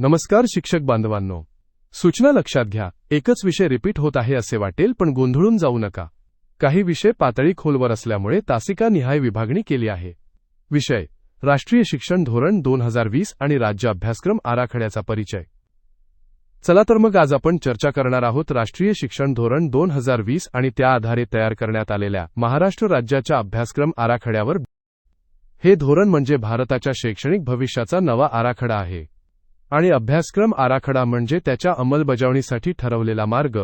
नमस्कार शिक्षक बांधवांनो. सूचना लक्षात घ्या. एकच विषय रिपीट होत आहे असे वाटेल पण गोंधळून जाऊ नका. काही विषय पातळी खोलवर असल्यामुळे तासिका निहाय विभागणी केली आहे. विषय. राष्ट्रीय शिक्षण धोरण दोन हजार वीस आणि राज्य अभ्यासक्रम आराखड्याचा परिचय. चला तर मग आज आपण चर्चा करणार आहोत राष्ट्रीय शिक्षण धोरण दोन हजार वीस आणि त्या आधारे तयार करण्यात आलेल्या महाराष्ट्र राज्याच्या अभ्यासक्रम आराखड्यावर. हे धोरण म्हणजे भारताच्या शैक्षणिक भविष्याचा नवा आराखडा आहे. आणि अभ्यासक्रम आराखडा म्हणजे त्याच्या अंमलबजावणीसाठी ठरवलेला मार्ग.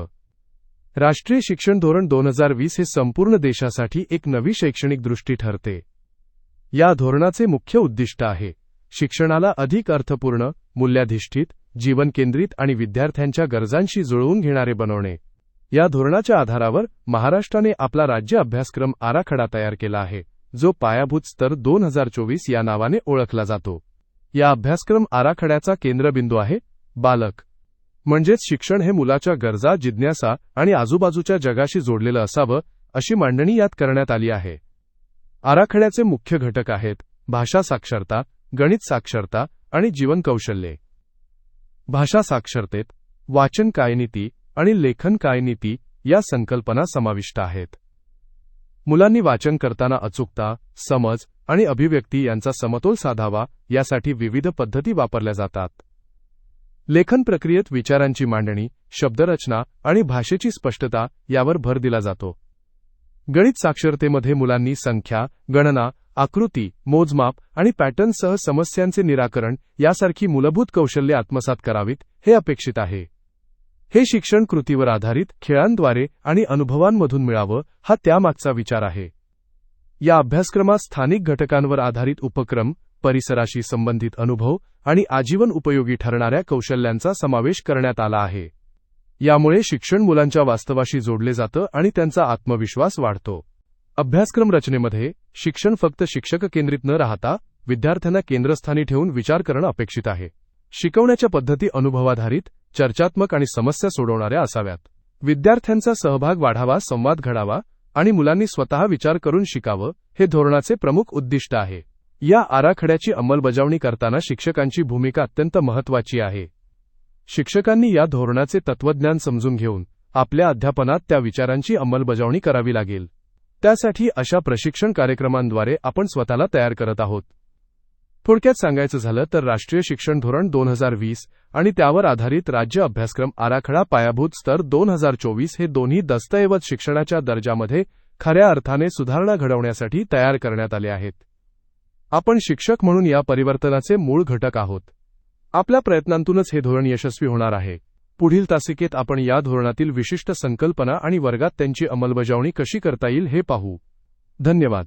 राष्ट्रीय शिक्षण धोरण दोन हजार वीस हे संपूर्ण देशासाठी एक नवी शैक्षणिक दृष्टी ठरते. या धोरणाचे मुख्य उद्दिष्ट आहे शिक्षणाला अधिक अर्थपूर्ण मूल्याधिष्ठित जीवन केंद्रित आणि विद्यार्थ्यांच्या गरजांशी जुळवून घेणारे बनवणे. या धोरणाच्या आधारावर महाराष्ट्राने आपला राज्य अभ्यासक्रम आराखडा तयार केला आहे जो पायाभूत स्तर दोन हजार चोवीस या नावाने ओळखला जातो. या अभ्यासक्रम आराखड्याचा केंद्रबिंदू आहे बालक. म्हणजेच शिक्षण हे मुलाच्या गरजा जिज्ञासा आणि आजूबाजूच्या जगाशी जोडलेलं असावं अशी मांडणी यात करण्यात आली आहे. आराखड्याचे मुख्य घटक आहेत भाषा साक्षरता गणित साक्षरता आणि जीवन कौशल्ये भाषा साक्षरतेत वाचन कायनीती आणि लेखन कायनीती या संकल्पना समाविष्ट आहेत. मुलांनी वाचन करताना अचूकता समज आणि अभिव्यक्ती यांचा समतोल साधावा यासाठी विविध पद्धती वापरल्या जातात. लेखन प्रक्रियेत विचारांची मांडणी शब्दरचना आणि भाषेची स्पष्टता यावर भर दिला जातो. गणित साक्षरतेमध्ये मुलांनी संख्या गणना आकृती मोजमाप आणि पॅटर्नसह समस्यांचे निराकरण यासारखी मूलभूत कौशल्ये आत्मसात करावीत हे अपेक्षित आहे. हे शिक्षण कृतीवर आधारित खेळांद्वारे आणि अनुभवांमधून मिळावं हा त्यामागचा विचार आहे. या अभ्यासक्रमात स्थानिक घटकांवर आधारित उपक्रम परिसराशी संबंधित अनुभव आणि आजीवन उपयोगी ठरणाऱ्या कौशल्यांचा समावेश करण्यात आला आहे. यामुळे शिक्षण मुलांच्या वास्तवाशी जोडले जातं आणि त्यांचा आत्मविश्वास वाढतो. अभ्यासक्रम रचनेमध्ये शिक्षण फक्त शिक्षक केंद्रित न राहता विद्यार्थ्यांना केंद्रस्थानी ठेवून विचार करणं अपेक्षित आहे. शिकवण्याच्या पद्धती अनुभवाधारित चर्चात्मक आणि समस्या सोडवणाऱ्या असाव्यात. विद्यार्थ्यांचा सहभाग वाढावा संवाद घडावा आणि मुलांनी स्वतः विचार करून शिकावं हे धोरणाचे प्रमुख उद्दिष्ट आहे. या आराखड्याची अंमलबजावणी करताना शिक्षकांची भूमिका अत्यंत महत्वाची आहे. शिक्षकांनी या धोरणाचे तत्वज्ञान समजून घेऊन आपल्या अध्यापनात त्या विचारांची अंमलबजावणी करावी लागेल. त्यासाठी अशा प्रशिक्षण कार्यक्रमांद्वारे आपण स्वतःला तयार करत आहोत. थोडक्यात सांगायचं झालं तर राष्ट्रीय शिक्षण धोरण दोन हजार वीस आणि त्यावर आधारित राज्य अभ्यासक्रम आराखडा पायाभूत स्तर दोन हजार चोवीस हे दोन्ही दस्तऐवज शिक्षणाच्या दर्जामध्ये खऱ्या अर्थाने सुधारणा घडवण्यासाठी तयार करण्यात आले आहेत. आपण शिक्षक म्हणून या परिवर्तनाचे मूळ घटक आहोत. आपल्या प्रयत्नांतूनच हे धोरण यशस्वी होणार आहे. पुढील तासिकेत आपण या धोरणातील विशिष्ट संकल्पना आणि वर्गात त्यांची अंमलबजावणी कशी करता येईल हे पाहू. धन्यवाद.